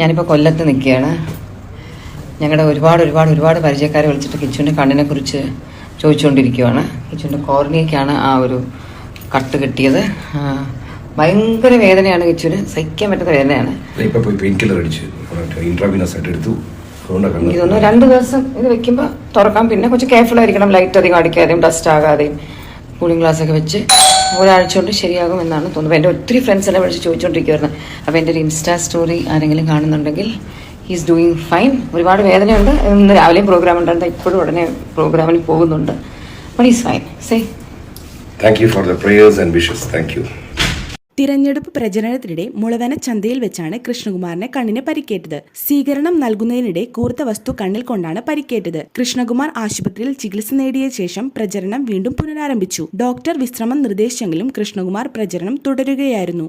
ഞാനിപ്പോൾ കൊല്ലത്ത് നിൽക്കുകയാണ്. ഞങ്ങളുടെ ഒരുപാട് ഒരുപാട് ഒരുപാട് പരിചയക്കാരെ വിളിച്ചിട്ട് കിച്ചുവിന്റെ കണ്ണിനെ കുറിച്ച് ചോദിച്ചുകൊണ്ടിരിക്കുകയാണ് കിച്ചുവിന്റെ കോർണിയയ്ക്കാണ് ആ ഒരു കട്ട് കിട്ടിയത്. ഭയങ്കര വേദനയാണ് കിച്ചുവിന്. സഹിക്കാൻ പറ്റാത്ത വേദനയാണ്. കണ്ണ് രണ്ട് ദിവസം ഇത് വെക്കുമ്പോൾ തുറക്കാം. പിന്നെ കുറച്ച് കെയർഫുൾ ആയിരിക്കണം. ലൈറ്റ് അധികം അടിക്കാതെയും ഡസ്റ്റ് ആകാതെയും കൂളിംഗ് ഗ്ലാസ് ഒക്കെ വെച്ച്. ഒരാഴ്ച കൊണ്ട് ശരിയാകും എന്നാണ് തോന്നുന്നത്. എന്റെ ഒത്തിരി ഫ്രണ്ട്സ് എന്നെ വിളിച്ച് ചോദിച്ചുകൊണ്ടിരിക്കുവായിരുന്നു അപ്പോൾ എന്റെ ഒരു ഇൻസ്റ്റാ സ്റ്റോറി ആരെങ്കിലും കാണുന്നുണ്ടെങ്കിൽ ഹീസ് ഡൂയിങ് ഫൈൻ ഒരുപാട് വേദനയുണ്ട്. ഇന്ന് രാവിലെയും പ്രോഗ്രാം ഉണ്ടായിരുന്നു. ഇപ്പോഴും ഉടനെ പ്രോഗ്രാമിന് പോകുന്നുണ്ട്. But is fine say thank you for the prayers and wishes thank you തിരഞ്ഞെടുപ്പ് പ്രചരണത്തിനിടെ മുളവന ചന്തയിൽ വെച്ചാണ് കൃഷ്ണകുമാറിന് കണ്ണിന് പരിക്കേറ്റത്. സ്വീകരണം നൽകുന്നതിനിടെ കൂർത്ത വസ്തു കണ്ണിൽ കൊണ്ടാണ് പരിക്കേറ്റത്. കൃഷ്ണകുമാർ ആശുപത്രിയിൽ ചികിത്സ നേടിയ ശേഷം പ്രചരണം വീണ്ടും പുനരാരംഭിച്ചു. ഡോക്ടർ വിശ്രമം നിർദ്ദേശിച്ചെങ്കിലും കൃഷ്ണകുമാർ പ്രചരണം തുടരുകയായിരുന്നു.